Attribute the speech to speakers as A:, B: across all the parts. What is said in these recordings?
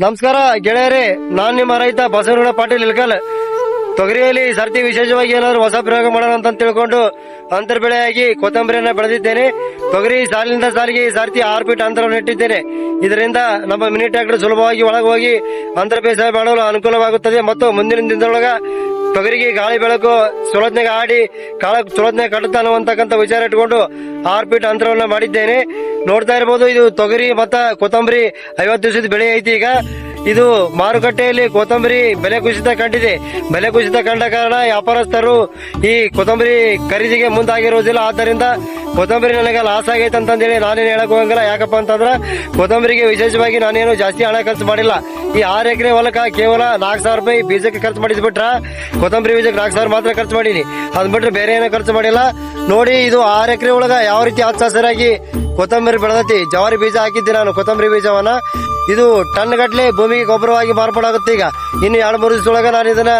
A: ನಮಸ್ಕಾರ, ಗೆಳೆಯರೇ. ನಾನ್ ನಿಮ್ಮ ರೈತ ಬಸವನಗೌಡ ಪಾಟೀಲ್ ಇಲ್ಕಲ್ ತೊಗರಿಯಲ್ಲಿ ಸರ್ತಿ ವಿಶೇಷವಾಗಿ ಏನಾದ್ರು ಹೊಸ ಪ್ರಯೋಗ ಮಾಡೋಣ ಅಂತ ತಿಳ್ಕೊಂಡು ಅಂತರ್ ಬೆಳೆಯಾಗಿ ಕೊತ್ತಂಬರಿಯನ್ನ ಬೆಳೆದಿದ್ದೇನೆ. ತೊಗರಿ ಸಾಲಿನಿಂದ ಸಾಲಿಗೆ ಈ ಸರ್ತಿ ಆರು ಫೀಟ್ ಅಂತರವನ್ನು ಇಟ್ಟಿದ್ದೇನೆ. ಇದರಿಂದ ನಮ್ಮ ಮಿನಿ ಟ್ರ್ಯಾಕ್ಟರ್ ಸುಲಭವಾಗಿ ಒಳಗೆ ಹೋಗಿ ಅಂತರ ಬೇಸಾಯ ಮಾಡಲು ಅನುಕೂಲವಾಗುತ್ತದೆ ಮತ್ತು ಮುಂದಿನ ದಿನದೊಳಗ ತೊಗರಿಗೆ ಗಾಳಿ ಬೆಳಕು ಸುಲತ್ನೆಗೆ ಆಡಿ, ಕಾಳ ಸುಲತ್ನೆ ಕಟ್ಟುತ್ತ ಅನ್ನುವಂತಕ್ಕಂಥ ವಿಚಾರ ಇಟ್ಕೊಂಡು ಆರು ಫೀಟ್ ಅಂತರವನ್ನ ಮಾಡಿದ್ದೇನೆ. ನೋಡ್ತಾ ಇರ್ಬೋದು, ಇದು ತೊಗರಿ ಮತ್ತ ಕೊತ್ತಂಬರಿ ಐವತ್ತು ದಿವಸದ ಬೆಳೆ ಐತಿ ಈಗ. ಇದು ಮಾರುಕಟ್ಟೆಯಲ್ಲಿ ಕೊತ್ತಂಬರಿ ಬೆಲೆ ಕುಸಿತ ಕಂಡಿದೆ. ಬೆಲೆ ಕುಸಿತ ಕಂಡ ಕಾರಣ ವ್ಯಾಪಾರಸ್ಥರು ಈ ಕೊತ್ತಂಬರಿ ಖರೀದಿಗೆ ಮುಂದಾಗಿರುವುದಿಲ್ಲ. ಆದ್ದರಿಂದ ಕೊತ್ತಂಬರಿ ನನಗೆ ಲಾಸ್ ಆಗೈತೆ ಅಂತಂದೇಳಿ ನಾನೇನು ಹೇಳಕ್ ಹೋಗಂಗಿಲ್ಲ. ಯಾಕಪ್ಪ ಅಂತಂದ್ರ ಕೊತ್ತಂಬರಿಗೆ ವಿಶೇಷವಾಗಿ ನಾನೇನು ಜಾಸ್ತಿ ಹಣ ಖರ್ಚು ಮಾಡಿಲ್ಲ. ಈ ಆರು ಎಕರೆ ಹೊಲಕ್ಕ ಕೇವಲ ನಾಲ್ಕು ಸಾವಿರ ರೂಪಾಯಿ ಬೀಜಕ್ಕೆ ಖರ್ಚು ಮಾಡಿದ್ ಬಿಟ್ರ ಕೊತ್ತಂಬರಿ ಬೀಜಕ್ಕೆ ನಾಲ್ಕು ಸಾವಿರ ಮಾತ್ರ ಖರ್ಚು ಮಾಡೀನಿ. ಅದ್ ಬಿಟ್ರೆ ಬೇರೆ ಏನೋ ಖರ್ಚು ಮಾಡಿಲ್ಲ. ನೋಡಿ, ಇದು ಆರು ಎಕರೆ ಒಳಗ ಯಾವ ರೀತಿ ಹಚ್ಚ ಹಸಿರಾಗಿ ಕೊತ್ತಂಬರಿ ಬೆಳೆದತಿ. ಜವಾರಿ ಬೀಜ ಹಾಕಿದ್ದೆ ನಾನು, ಕೊತ್ತಂಬರಿ ಬೀಜವನ್ನ. ಇದು ಟನ್ ಗಟ್ಲೆ ಭೂಮಿಗೆ ಗೊಬ್ಬರವಾಗಿ ಮಾರ್ಪಾಡಾಗುತ್ತೆ ಈಗ. ಇನ್ನು ಎರಡು ಮೂರು ದಿವಸದೊಳಗೆ ನಾನು ಇದನ್ನ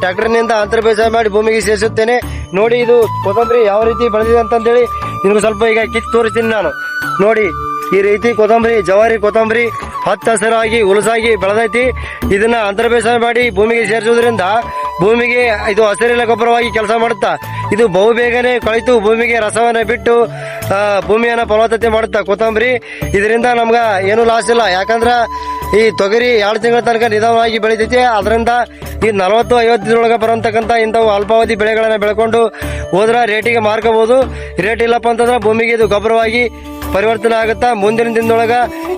A: ಟ್ರ್ಯಾಕ್ಟರ್ನಿಂದ ಅಂತರ ಬೇಸಾಯ ಮಾಡಿ ಭೂಮಿಗೆ ಸೇರಿಸುತ್ತೇನೆ. ನೋಡಿ, ಇದು ಕೊತ್ತಂಬರಿ ಯಾವ ರೀತಿ ಬೆಳೆದಿದೆ ಅಂತಂದೇಳಿ ನಿಮ್ಗೆ ಸ್ವಲ್ಪ ಈಗ ಕಿತ್ತು ತೋರಿಸ್ತೀನಿ ನಾನು. ನೋಡಿ ಈ ರೀತಿ ಕೊತ್ತಂಬರಿ, ಜವಾರಿ ಕೊತ್ತಂಬರಿ ಹಚ್ಚ ಹಸಿರಾಗಿ, ಹುಲಸಾಗಿ ಬೆಳೆದೈತಿ. ಇದನ್ನ ಅಂತರ ಬೇಸಾಯ ಮಾಡಿ ಭೂಮಿಗೆ ಸೇರಿಸೋದ್ರಿಂದ ಭೂಮಿಗೆ ಇದು ಹಸಿರಿನ ಗೊಬ್ಬರವಾಗಿ ಕೆಲಸ ಮಾಡುತ್ತಾ. ಇದು ಬಹುಬೇಗನೆ ಕಳಿತು ಭೂಮಿಗೆ ರಸವನ್ನ ಬಿಟ್ಟು ಭೂಮಿಯನ್ನ ಫಲವತ್ತತೆ ಮಾಡುತ್ತಾ ಕೊತ್ತಂಬರಿ. ಇದರಿಂದ ನಮ್ಗ ಏನು ಲಾಸ್ ಇಲ್ಲ. ಯಾಕಂದ್ರ ಈ ತೊಗರಿ ಎರಡು ತಿಂಗಳ ತನಕ ನಿಧಾನವಾಗಿ ಬೆಳಿತೈತಿ. ಅದರಿಂದ ಈ ನಲವತ್ತು, ಐವತ್ತು ದಿನದೊಳಗೆ ಬರುವಂತಕ್ಕಂಥ ಇಂಥವು ಅಲ್ಪಾವಧಿ ಬೆಳೆಗಳನ್ನ ಬೆಳ್ಕೊಂಡು ಹೋದ್ರ ರೇಟಿಗೆ ಮಾರ್ಕೋಬಹುದು ರೇಟ್ ಇಲ್ಲಪ್ಪ ಅಂತಂದ್ರೆ ಭೂಮಿಗೆ ಇದು ಗೊಬ್ಬರವಾಗಿ ಪರಿವರ್ತನೆ ಆಗುತ್ತಾ ಮುಂದಿನ ದಿನದೊಳಗ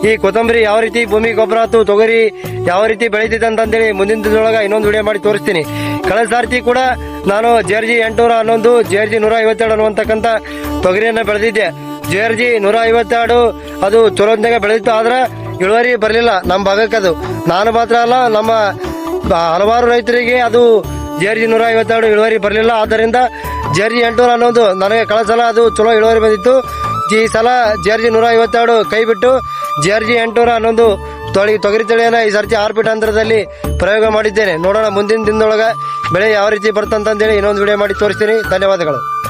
A: ಈ ಕೊತ್ತಂಬರಿ ಯಾವ ರೀತಿ ಭೂಮಿ ಗೊಬ್ಬರ ಆತು, ತೊಗರಿ ಯಾವ ರೀತಿ ಬೆಳೀತೈತೆ ಅಂತಂದೇಳಿ ಮುಂದಿನ ದಿನದೊಳಗ ಇನ್ನೊಂದು ವಿಡಿಯೋ ಮಾಡಿ ತೋರಿಸ್ತೀನಿ. ಕಳೆದ ಸಾರ್ತಿ ಕೂಡ ನಾನು ಜೇರ್ಜಿ ಎಂಟುನೂರ ಹನ್ನೊಂದು, ಜೇರ್ಜಿ ನೂರ ಐವತ್ತೆರಡು ಅನ್ನುವಂತಕ್ಕಂಥ ತೊಗರಿಯನ್ನು ಬೆಳೆದಿದ್ದೆ. ಜೇರ್ಜಿ ನೂರ ಐವತ್ತೆರಡು, ಅದು ಚಲೋತ್ನಾಗ ಬೆಳೆದಿತ್ತು, ಆದ್ರೆ ಇಳುವರಿ ಬರಲಿಲ್ಲ. ನಮ್ಮ ಭಾಗಕ್ಕೆ ಅದು. ನಾನು ಮಾತ್ರ ಅಲ್ಲ, ನಮ್ಮ ಹಲವಾರು ರೈತರಿಗೆ ಅದು ಜೇರ್ಜಿ ನೂರ ಐವತ್ತೆರಡು ಇಳುವರಿ ಬರಲಿಲ್ಲ. ಆದ್ದರಿಂದ ಜೇರ್ಜಿ ಎಂಟುನೂರ ಹನ್ನೊಂದು ನನಗೆ ಕಳೆದ ಸಲ ಅದು ಚಲೋ ಇಳುವರಿ ಬಂದಿತ್ತು. ಈ ಸಲ ಜೇರ್ಜಿ ನೂರ ಐವತ್ತೆರಡು ಕೈ ಬಿಟ್ಟು ಜೇರ್ಜಿ ಎಂಟುನೂರ ಹನ್ನೊಂದು ತೊಳಿ, ತೊಗರಿ ತಳಿಯನ್ನು ಈ ಸರ್ತಿ ಆರ್ಪಿಟ್ ಅಂತರದಲ್ಲಿ ಪ್ರಯೋಗ ಮಾಡಿದ್ದೇನೆ. ನೋಡೋಣ ಮುಂದಿನ ದಿನದೊಳಗೆ ಬೆಳೆ ಯಾವ ರೀತಿ ಬರುತ್ತಂತಂದೇಳಿ ಇನ್ನೊಂದು ವಿಡಿಯೋ ಮಾಡಿ ತೋರಿಸ್ತೀನಿ. ಧನ್ಯವಾದಗಳು.